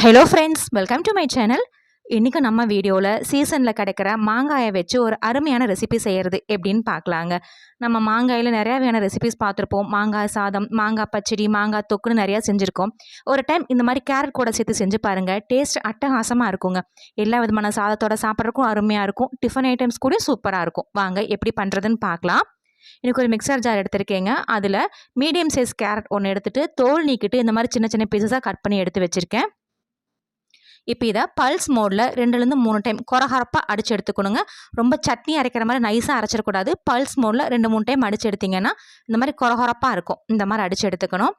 Hello friends welcome to my channel இன்றைக்கி நம்ம வீடியோவில் சீசனில் கிடைக்கிற மாங்காயை வச்சு ஒரு அருமையான ரெசிபி செய்கிறது எப்படின்னு பார்க்கலாங்க. நம்ம மாங்காயில் நிறையா வேணால் ரெசிபிஸ் பார்த்துருப்போம். மாங்காய் சாதம் மாங்காய் பச்சடி மாங்காய் தொக்குன்னு நிறையா செஞ்சுருக்கோம். ஒரு டைம் இந்த மாதிரி கேரட் கூட சேர்த்து செஞ்சு பாருங்கள் டேஸ்ட் அட்டகாசமாக இருக்குங்க. எல்லா விதமான சாதத்தோட சாப்பிட்றதுக்கும் அருமையாக இருக்கும். டிஃபன் ஐட்டம்ஸ் கூட சூப்பராக இருக்கும். வாங்க எப்படி பண்ணுறதுன்னு பார்க்கலாம். எனக்கு ஒரு மிக்சர் ஜார் எடுத்திருக்கேங்க. அதில் மீடியம் சைஸ் கேரட் ஒன்று எடுத்துகிட்டு தோல் நீக்கிட்டு இந்த மாதிரி சின்ன சின்ன பீசஸாக கட் பண்ணி எடுத்து வச்சுருக்கேன். இப்போ இதை பல்ஸ் மோடில் ரெண்டுலேருந்து மூணு டைம் குறகரப்பாக அடித்து எடுத்துக்கணுங்க. ரொம்ப சட்னி அரைக்கிற மாதிரி நைஸாக அரைச்சிடக்கூடாது. பல்ஸ் மோடில் ரெண்டு மூணு டைம் அடித்து எடுத்திங்கன்னா இந்த மாதிரி குறகுறப்பாக இருக்கும். இந்த மாதிரி அடித்து எடுத்துக்கணும்.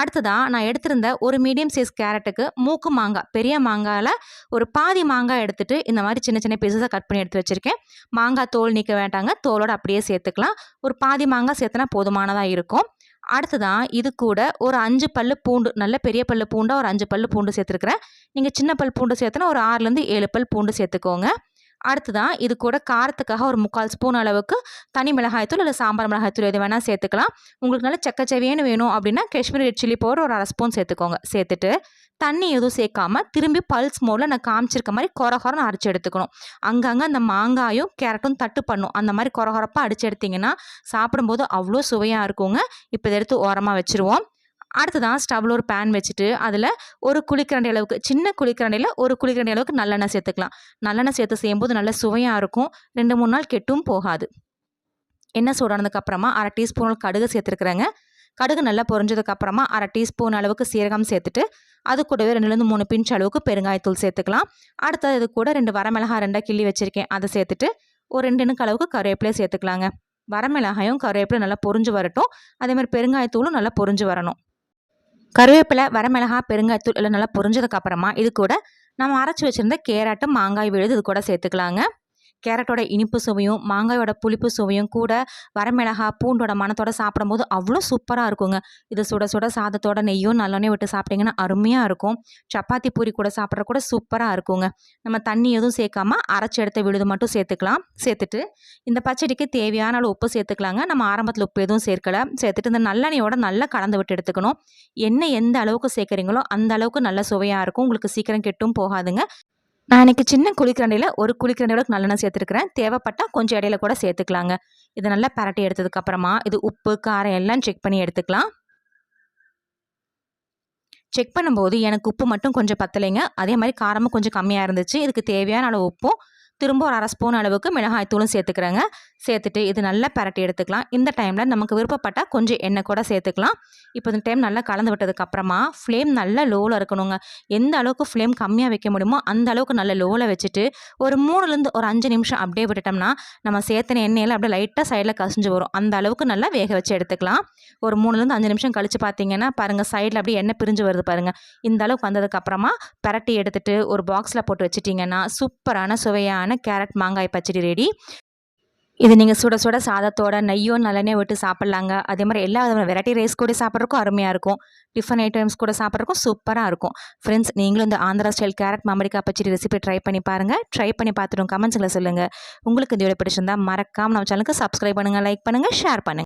அடுத்ததாக நான் எடுத்திருந்த ஒரு மீடியம் சைஸ் கேரட்டுக்கு மூக்கு மாங்காய் பெரிய மாங்காயில் ஒரு பாதி மாங்காய் எடுத்துகிட்டு இந்த மாதிரி சின்ன சின்ன பீசஸாக கட் பண்ணி எடுத்து வச்சுருக்கேன். மாங்காய் தோல் நீக்க வேண்டாங்க. தோலோடு அப்படியே சேர்த்துக்கலாம். ஒரு பாதி மாங்காய் சேர்த்துனா போதுமானதாக இருக்கும். அடுத்ததான் இது கூட ஒரு அஞ்சு பல்லு பூண்டு நல்ல பெரிய பல்லு பூண்டாக ஒரு அஞ்சு பல் பூண்டு சேர்த்துருக்குறேன். நீங்கள் சின்ன பல் பூண்டு சேர்த்துனா ஒரு ஆறுலேருந்து ஏழு பல் பூண்டு சேர்த்துக்கோங்க. அடுத்ததான் இது கூட காரத்துக்காக ஒரு முக்கால் ஸ்பூன் அளவுக்கு தனி மிளகாய்த்தூள் இல்லை சாம்பார் மிளகாய்த்தூள் எது வேணால் சேர்த்துக்கலாம். உங்களுக்கு நல்ல செக்கச்செவியன்னு வேணும் அப்படின்னா காஷ்மீரி ரெட் சில்லி பவுடர் ஒரு அரை ஸ்பூன் சேர்த்துக்கோங்க. சேர்த்துட்டு தண்ணி எதுவும் சேர்க்காம திரும்பி பல்ஸ் மோடில் நான் காமிச்சிருக்க மாதிரி குறகுறன்னு அரைச்சி எடுத்துக்கணும். அங்கங்கே அந்த மாங்காயும் கேரட்டும் தட்டு பண்ணும். அந்த மாதிரி குறகுறப்பாக அடித்து எடுத்திங்கன்னா சாப்பிடும்போது அவ்வளோ சுவையாக இருக்குங்க. இப்போ இதை எடுத்து ஓரமாக வச்சுருவோம். அடுத்ததான் ஸ்டவ்வில் ஒரு பேன் வச்சுட்டு அதில் ஒரு குளிக்கரண்டி அளவுக்கு சின்ன குளிக்கரண்டியில் ஒரு குளிக்கரண்டி அளவுக்கு நல்லெண்ணெய் சேர்த்துக்கலாம். நல்லெண்ணெய் சேர்த்து செய்யும்போது நல்ல சுவையாக இருக்கும். ரெண்டு மூணு நாள் கெட்டும் போகாது. எண்ணெய் சூடானதுக்கப்புறமா அரை டீஸ்பூன் கடுகு சேர்த்துருக்குறேங்க. கடுகு நல்லா பொரிஞ்சதுக்கப்புறமா அரை டீஸ்பூன் அளவுக்கு சீரகம் சேர்த்துட்டு அது கூடவே ரெண்டுலேருந்து மூணு பிஞ்ச் அளவுக்கு பெருங்காயத்தூள் சேர்த்துக்கலாம். அடுத்தது இது கூட ரெண்டு வரமிளகாய் ரெண்டாக கிள்ளி வச்சுருக்கேன். அதை சேர்த்துட்டு ஒரு ரெண்டு இணுக்கு அளவுக்கு கருவேப்பிலையை சேர்த்துக்கலாங்க. வரமிளகாயும் கருவேப்பிலை நல்லா பொறிஞ்சு வரட்டும். அதேமாதிரி பெருங்காயத்தூளும் நல்லா பொறிஞ்சு வரணும். கருவேப்பிலை வரமிளகா பெருங்காயத்தூள் எல்லாம் நல்லா பொரிஞ்சதுக்கப்புறமா இது கூட நம்ம அரைச்சி வச்சுருந்த கேரட்டும் மாங்காய் விழுது இது கூட சேர்த்துக்கலாங்க. கேரட்டோட இனிப்பு சுவையும் மாங்காயோட புளிப்பு சுவையும் கூட வரமிளகா பூண்டோட மனத்தோட சாப்பிடும்போது அவ்வளோ சூப்பராக இருக்குங்க. இது சுட சுட சாதத்தோட நெய்யும் நல்லோன்னே விட்டு சாப்பிட்டிங்கன்னா அருமையாக இருக்கும். சப்பாத்தி பூரி கூட சாப்பிட்ற கூட சூப்பராக இருக்குங்க. நம்ம தண்ணி எதுவும் சேர்க்காம அரைச்சி எடுத்த விழுது மட்டும் சேர்த்துக்கலாம். சேர்த்துட்டு இந்த பச்சடிக்கு தேவையான அளவு உப்பு சேர்த்துக்கலாங்க. நம்ம ஆரம்பத்தில் உப்பு எதுவும் சேர்க்கலை. சேர்த்துட்டு இந்த நல்லெண்ணெயோட நல்லா கலந்து விட்டு எடுத்துக்கணும். எண்ணெய் எந்த அளவுக்கு சேர்க்குறீங்களோ அந்த அளவுக்கு நல்ல சுவையாக இருக்கும். உங்களுக்கு சீக்கிரம் கெட்டும் போகாதுங்க. நான் இன்றைக்கி சின்ன குளிக்கிறண்டையில் ஒரு குளிக்கிறண்டையோட நல்லெண்ணெய் சேர்த்துருக்கிறேன். தேவைப்பட்டால் கொஞ்சம் இடையில கூட சேர்த்துக்கலாங்க. இதை நல்லா பரட்டி எடுத்ததுக்கப்புறமா இது உப்பு காரம் எல்லாம் செக் பண்ணி எடுத்துக்கலாம். செக் பண்ணும்போது எனக்கு உப்பு மட்டும் கொஞ்சம் பத்தலைங்க. அதே மாதிரி காரமும் கொஞ்சம் கம்மியாக இருந்துச்சு. இதுக்கு தேவையான அளவு உப்பும் திரும்ப ஒரு அரை ஸ்பூன் அளவுக்கு மிளகாய் தூளும் சேர்த்துக்கிறேங்க. சேர்த்துட்டு இது நல்லா பரட்டி எடுத்துக்கலாம். இந்த டைமில் நமக்கு விருப்பப்பட்டால் கொஞ்சம் எண்ணெய் கூட சேர்த்துக்கலாம். இப்போ இந்த டைம் நல்லா கலந்து விட்டதுக்கப்புறமா ஃப்ளேம் நல்லா லோவில் இருக்கணுங்க. எந்த அளவுக்கு ஃப்ளேம் கம்மியாக வைக்க முடியுமோ அந்த அளவுக்கு நல்ல லோவில் வச்சுட்டு ஒரு மூணுலேருந்து ஒரு அஞ்சு நிமிஷம் அப்படியே விட்டுட்டோம்னா நம்ம சேர்த்துன எண்ணெயில் அப்படியே லைட்டாக சைடில் கசிஞ்சு வரும். அந்த அளவுக்கு நல்லா வேக வச்சு எடுத்துக்கலாம். ஒரு மூணுலேருந்து அஞ்சு நிமிஷம் கழித்து பார்த்தீங்கன்னா பாருங்கள் சைடில் அப்படியே எண்ணெய் பிரிஞ்சு வருது பாருங்கள் இந்த அளவுக்கு வந்ததுக்கப்புறமா பரட்டி எடுத்துகிட்டு ஒரு பாக்ஸில் போட்டு வச்சுட்டிங்கன்னா சூப்பரான சுவையான கேரட் மாங்காய் பச்சடி ரெடி இது நீங்கள் சுட சுட சாதத்தோட நெய்யோ நல்லெண்ணெய் விட்டு சாப்பிட்லாங்க. அதே மாதிரி எல்லா விதமான வெரைட்டி ரைஸ் கூட சாப்பிட்றதுக்கும் அருமையாக இருக்கும். டிஃபன் ஐட்டம்ஸ் கூட சாப்பிட்றதுக்கும் சூப்பராக இருக்கும். ஃப்ரெண்ட்ஸ் நீங்களும் இந்த ஆந்திரா ஸ்டைல் கேரட் மாமரிக்கா பச்சடி ரெசிபி ட்ரை பண்ணி பாருங்கள் ட்ரை பண்ணி பார்த்துட்டு கமெண்ட்ஸில் சொல்லுங்கள் உங்களுக்கு இந்த வீடியோ பிடிச்சிருந்தா மறக்காமல் நம்ம சேனலுக்கு சப்ஸ்கிரைப் பண்ணுங்கள் லைக் பண்ணுங்கள் ஷேர் பண்ணுங்கள்